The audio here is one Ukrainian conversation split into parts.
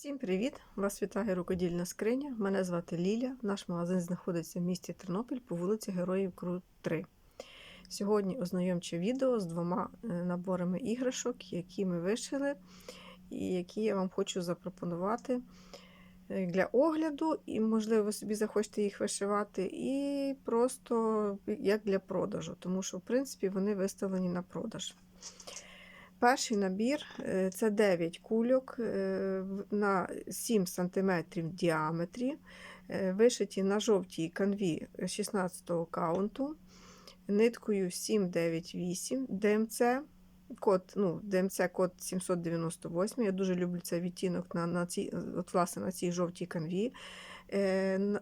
Всім привіт! Вас вітає рукодільна скриня. Мене звати Ліля. Наш магазин знаходиться в місті Тернопіль по вулиці Героїв Крут 3. Сьогодні ознайомче відео з двома е, наборами іграшок, які ми вишили, і які я вам хочу запропонувати е, для огляду, і, можливо, ви собі захочете їх вишивати, і просто як для продажу, тому що, в принципі, вони виставлені на продаж. Перший набір е, це 9 кульок е, на 7 см в діаметрі, е, вишиті на жовтій канві 16-го каунту, ниткою 798 ДМЦ. Код, ну, ДМЦ код 798. Я дуже люблю цей відтінок на, на, цій, от, власне, на цій жовтій канві. Е,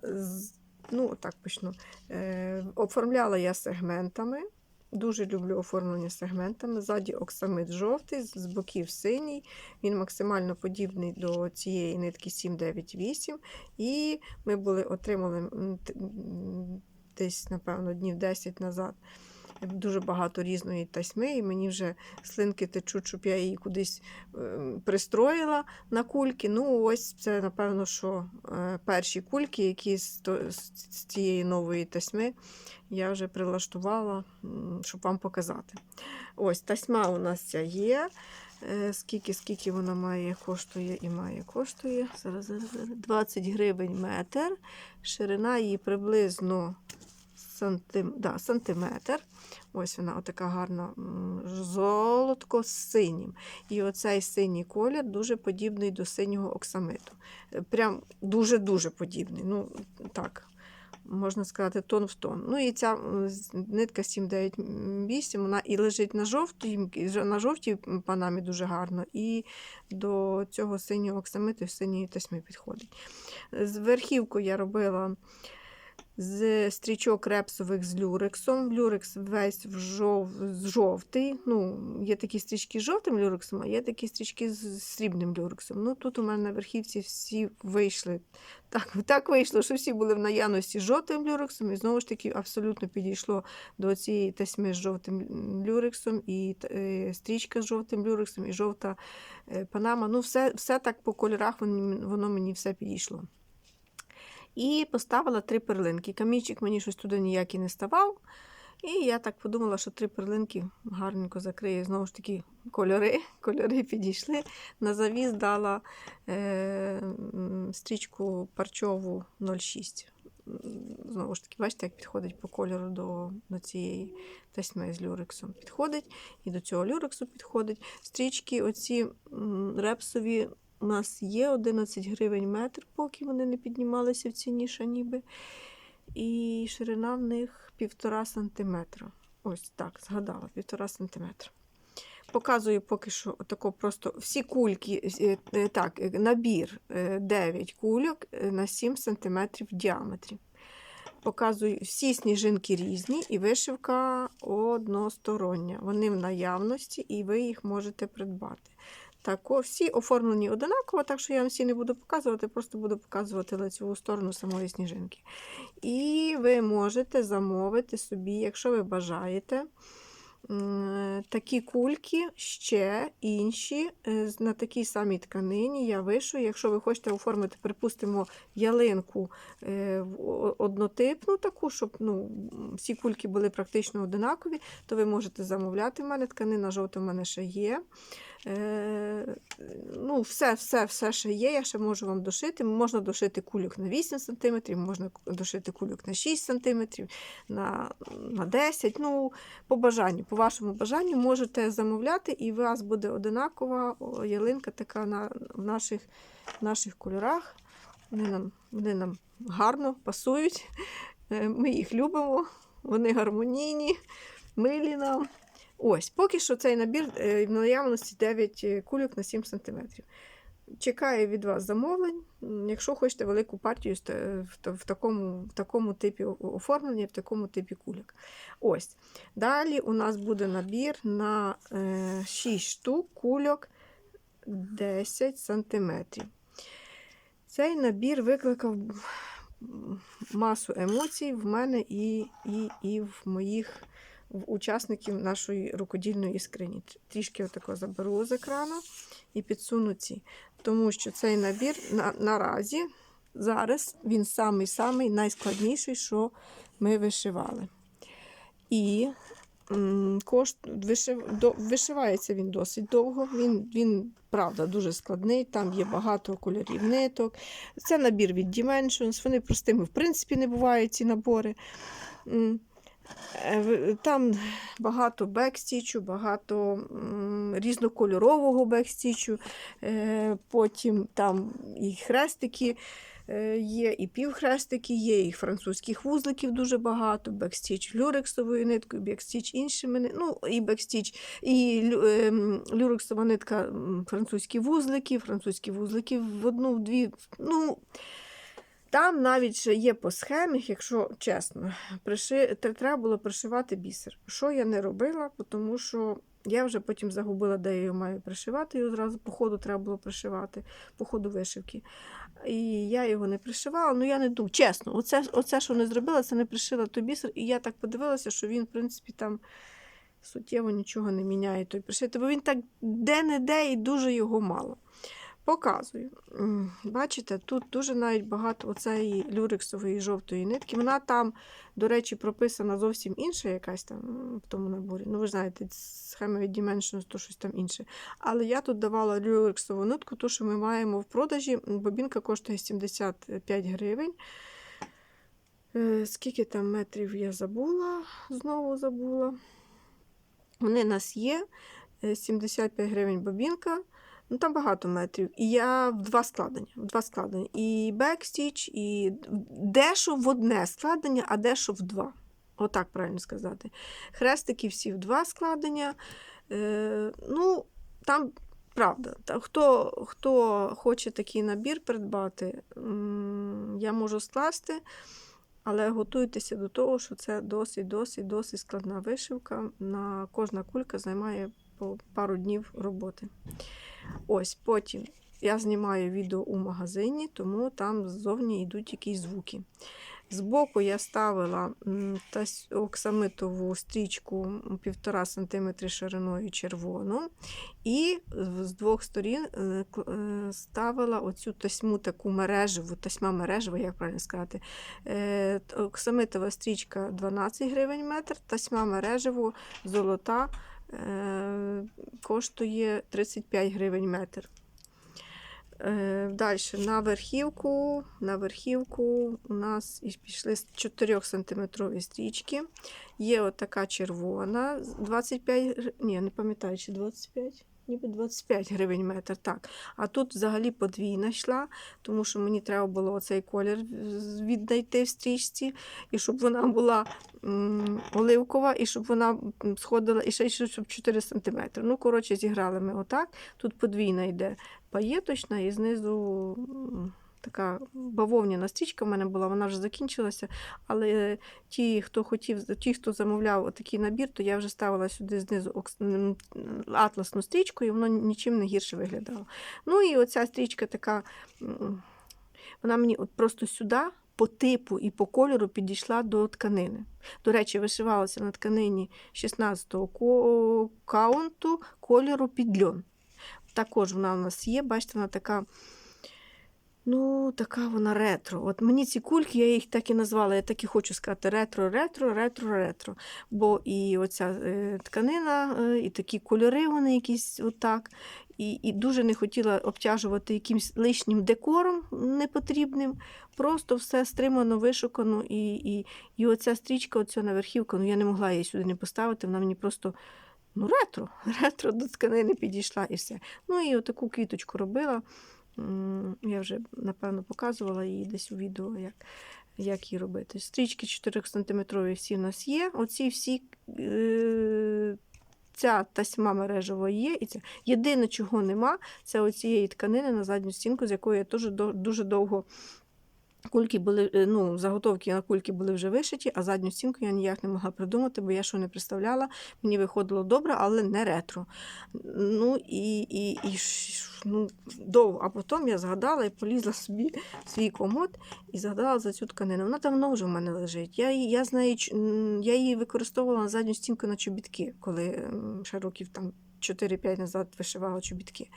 ну, так почну. Е, оформляла я сегментами. Дуже люблю оформлення сегментами. Ззаді оксамит жовтий, з боків синій. Він максимально подібний до цієї нитки 798. І ми були отримали десь, напевно, днів 10 назад. Дуже багато різної тасьми, і мені вже слинки течуть, щоб я її кудись ем, пристроїла на кульки. Ну, ось це, напевно, що е, перші кульки, які з цієї нової тасьми я вже прилаштувала, щоб вам показати. Ось тасьма у нас ця є. Е, Скільки, скільки вона має, коштує і має коштує. Зараз, зараз, зараз. 20 гривень метр. Ширина її приблизно сантим, да, сантиметр. Ось вона отака гарна золотко з синім. І оцей синій колір дуже подібний до синього оксамиту. Е, Прям дуже-дуже подібний. Ну, так, можна сказати, тон в тон. Ну і ця нитка 798, вона і лежить на жовтій, на жовтій панамі дуже гарно, і до цього синього оксамиту синьої тасьми підходить. З верхівку я робила з стрічок репсових з люрексом. Люрекс весь в жов... жовтий. Ну, є такі стрічки з жовтим люрексом, а є такі стрічки з срібним люрексом. Ну, тут у мене на верхівці всі вийшли. Так, так вийшло, що всі були в наявності з жовтим люрексом, і знову ж таки абсолютно підійшло до цієї тасьми з жовтим люрексом, і е, стрічка з жовтим люрексом, і жовта е, панама. Ну, все, все так по кольорах воно мені все підійшло. І поставила три перлинки. Камінчик мені щось туди ніякий не ставав. І я так подумала, що три перлинки гарненько закриє. Знову ж таки, кольори. Кольори підійшли. На завіз дала е, стрічку парчову 06. Знову ж таки, бачите, як підходить по кольору до, до цієї тасьми з люрексом. Підходить, і до цього люрексу підходить. Стрічки, оці репсові у нас є 11 гривень метр, поки вони не піднімалися в ціні ще ніби. І ширина в них 1,5 см. Ось так, згадала, 1,5 см. Показую поки що отако просто всі кульки, е, е, так, е, набір е, 9 кульок на 7 см в діаметрі. Показую всі сніжинки різні, і вишивка одностороння. Вони в наявності, і ви їх можете придбати. Так, всі оформлені одинаково, так що я вам всі не буду показувати, просто буду показувати лицеву сторону самої сніжинки. І ви можете замовити собі, якщо ви бажаєте, такі кульки, ще інші е, на такій самій тканині я вишу. Якщо ви хочете оформити, припустимо, ялинку е, однотипну таку, щоб ну, всі кульки були практично одинакові, то ви можете замовляти в мене. Тканина жовта в мене ще є. Е, ну, все, все, все ще є. Я ще можу вам дошити. Можна дошити кульок на 8 см, можна дошити кульок на 6 см, на, на 10 Ну, по бажанню, по вашому бажанню можете замовляти, і у вас буде одинакова ялинка така на, в наших, в наших кольорах. Вони нам, вони нам гарно пасують. Е, Ми їх любимо, вони гармонійні, милі нам. Ось, поки що цей набір е, в наявності 9 кульок на 7 см. Чекаю від вас замовлень. Якщо хочете велику партію з в, такому, в такому типі оформлення, в такому типі кульок. Ось. Далі у нас буде набір на е, 6 штук кульок 10 см. Цей набір викликав масу емоцій в мене і, і, і в моїх в учасників нашої рукодільної скрині. Трішки отако заберу з екрану і підсуну ці. тому що цей набір на, наразі зараз він самий-самий найскладніший, що ми вишивали. І кошт, вишив, до, вишивається він досить довго. Він, він, правда, дуже складний. Там є багато кольорів ниток. Це набір від Dimensions. Вони простими, в принципі, не бувають ці набори. Е, Там багато бекстічу, багато різнокольорового бекстічу. Е, Потім там і хрестики е, є, і півхрестики є, і французьких вузликів дуже багато, бекстіч люрексовою ниткою, бекстіч іншими ну і бекстіч, і люрексова нитка, французькі вузлики, французькі вузлики в одну, в дві. Ну, там навіть є по схемі, якщо чесно, приши... треба було пришивати бісер. Що я не робила, тому що я вже потім загубила, де я його маю пришивати, і одразу по ходу треба було пришивати, по ходу вишивки. І я його не пришивала, ну я не думаю, чесно, оце, оце, що не зробила, це не пришила той бісер. І я так подивилася, що він, в принципі, там суттєво нічого не міняє той пришити, бо він так де-не-де і дуже його мало. Показую. Бачите, тут дуже навіть багато оцеї люрексової жовтої нитки. Вона там, до речі, прописана зовсім інша якась там в тому наборі. Ну, ви знаєте, схема від Dimensions, то щось там інше. Але я тут давала люрексову нитку, ту, що ми маємо в продажі. Бобінка коштує 75 гривень. Е, Скільки там метрів я забула, знову забула. Вони в нас є. е, 75 гривень бобінка. Ну, там багато метрів. І я в два складення. В два складення. І бекстіч, і дещо в одне складення, а дещо в два. Отак правильно сказати. Хрестики всі в два складення. Е, ну, там правда. Хто, хто хоче такий набір придбати, я можу скласти. Але готуйтеся до того, що це досить, досить, досить складна вишивка. На кожна кулька займає по пару днів роботи. Ось потім я знімаю відео у магазині, тому там ззовні йдуть якісь звуки. Збоку я ставила оксамитову стрічку 1,5 см шириною червону, і з- двох сторін е, е, ставила оцю тасьму таку мережеву, тасьма мережева, як правильно сказати. Е, Оксамитова стрічка 12 гривень метр, тасьма мережеву золота коштує 35 гривень метр. Е, Далі на верхівку, на верхівку у нас пішли 4 сантиметрові стрічки. Є отака червона, 25, гр- ні, не пам'ятаю, чи 25, ніби 25 гривень метр. Так. А тут взагалі подвійна йшла, тому що мені треба було цей колір віднайти в стрічці, і щоб вона була оливкова, і щоб вона сходила, і ще щоб 4 см. Ну, коротше, зіграли ми отак. Тут подвійна йде паєточна, і знизу така бавовняна стрічка в мене була, вона вже закінчилася. Але ті, хто хотів, ті, хто замовляв такий набір, то я вже ставила сюди знизу атласну стрічку, і воно нічим не гірше виглядало. Ну і оця стрічка така, вона мені от просто сюди. По типу і по кольору підійшла до тканини. До речі, вишивалася на тканині 16-го каунту кольору під льон. Також вона у нас є, бачите, вона така. Ну, така вона ретро. От мені ці кульки, я їх так і назвала. Я так і хочу сказати ретро, ретро, ретро, ретро. Бо і оця е, тканина, е, і такі кольори, вони якісь отак. І, і дуже не хотіла обтяжувати якимсь лишнім декором непотрібним. Просто все стримано, вишукано. І, і, і оця стрічка, оця на верхівку, ну я не могла її сюди не поставити. Вона мені просто ну, ретро, ретро до тканини підійшла і все. Ну і отаку квіточку робила. Я вже, напевно, показувала її десь у відео, як, як її робити. Стрічки 4 см всі в нас є. Оці всі. Е- Ця тасьма мережева є. І ця. Єдине, чого нема, це оцієї тканини на задню стінку, з якої я теж дуже довго кульки були, е, ну, заготовки на кульки були вже вишиті, а задню стінку я ніяк не могла придумати, бо я що не представляла. Мені виходило добре, але не ретро. Ну і, і, і ну, довго. А потім я згадала і полізла собі в свій комод і згадала за цю тканину. Вона давно вже в мене лежить. Я, її- я, з нею, ч- м, я її використовувала на задню стінку на чобітки, коли ще років там 4-5 назад вишивала чобітки.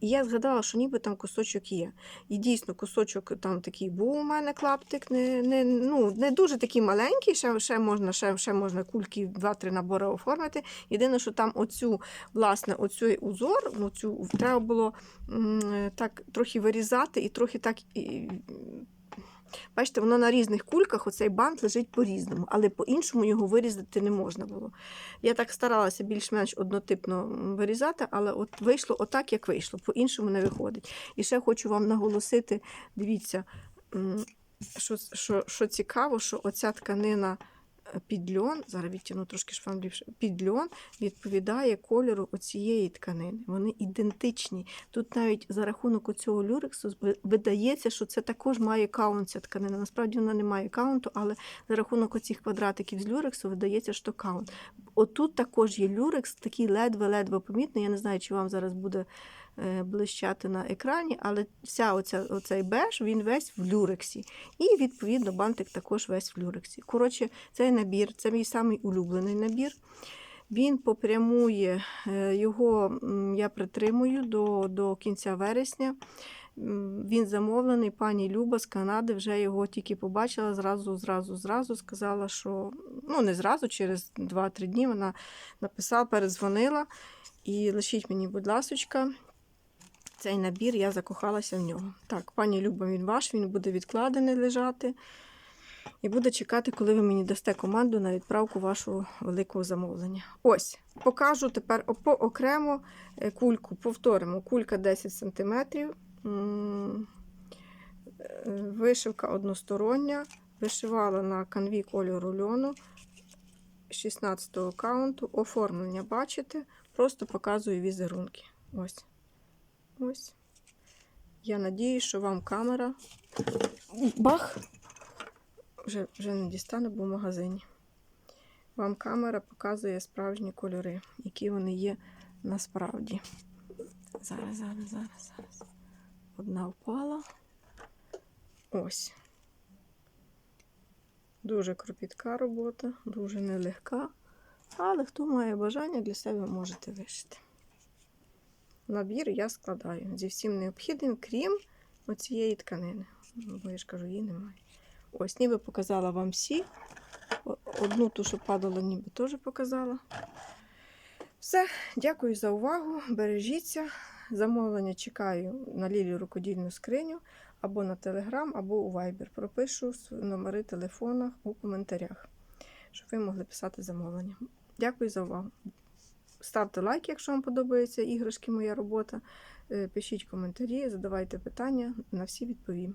І я згадала, що ніби там кусочок є. І дійсно, кусочок там такий був у мене клаптик, не, не, ну, не дуже такий маленький, ще, ще, можна, ще, ще можна кульки 2-3 набори оформити. Єдине, що там оцю, власне, оцей узор, ну, треба було м, так трохи вирізати і трохи так. І, Бачите, воно на різних кульках, оцей бант лежить по-різному, але по-іншому його вирізати не можна було. Я так старалася більш-менш однотипно вирізати, але от вийшло отак, як вийшло, по-іншому не виходить. І ще хочу вам наголосити: дивіться, що, що, що цікаво, що оця тканина е, під льон, зараз відтягну трошки ж вам ліпше, під льон відповідає кольору оцієї тканини. Вони ідентичні. Тут навіть за рахунок оцього люрексу видається, що це також має каунт ця тканина. Насправді вона не має каунту, але за рахунок оцих квадратиків з люрексу видається, що каунт. Отут також є люрекс, такий ледве-ледве помітний. Я не знаю, чи вам зараз буде блищати на екрані, але вся оця, оцей беж, він весь в люрексі. І, відповідно, бантик також весь в люрексі. Коротше, цей набір, це мій самий улюблений набір. Він попрямує, е, його я притримую до, до кінця вересня. Він замовлений, пані Люба з Канади вже його тільки побачила, зразу, зразу, зразу сказала, що ну не зразу, через 2-3 дні вона написала, передзвонила і лишіть мені, будь ласочка, цей набір, я закохалася в нього. Так, пані Люба, він ваш, він буде відкладений лежати. І буде чекати, коли ви мені дасте команду на відправку вашого великого замовлення. Ось, покажу тепер по окремо е, кульку. Повторимо, кулька 10 см. Вишивка одностороння. Вишивала на канві кольору льону 16 каунту. Оформлення бачите. Просто показую візерунки. Ось. Ось. Я надію, що вам камера. Бах! Вже, вже не дістану, бо в магазині. Вам камера показує справжні кольори, які вони є насправді. Зараз, зараз, зараз, зараз. Одна впала. Ось. Дуже кропітка робота, дуже нелегка. Але хто має бажання для себе можете вишити. Набір я складаю зі всім необхідним, крім оцієї тканини. Бо я ж кажу, її немає. Ось, ніби показала вам всі. Одну ту, що падала, ніби теж показала. Все, дякую за увагу. Бережіться. Замовлення чекаю на Лілі рукодільну скриню або на Телеграм, або у Viber. Пропишу номери телефона у коментарях, щоб ви могли писати замовлення. Дякую за увагу. Ставте лайк, якщо вам подобаються іграшки, моя робота. Е, Пишіть коментарі, задавайте питання, на всі відповім.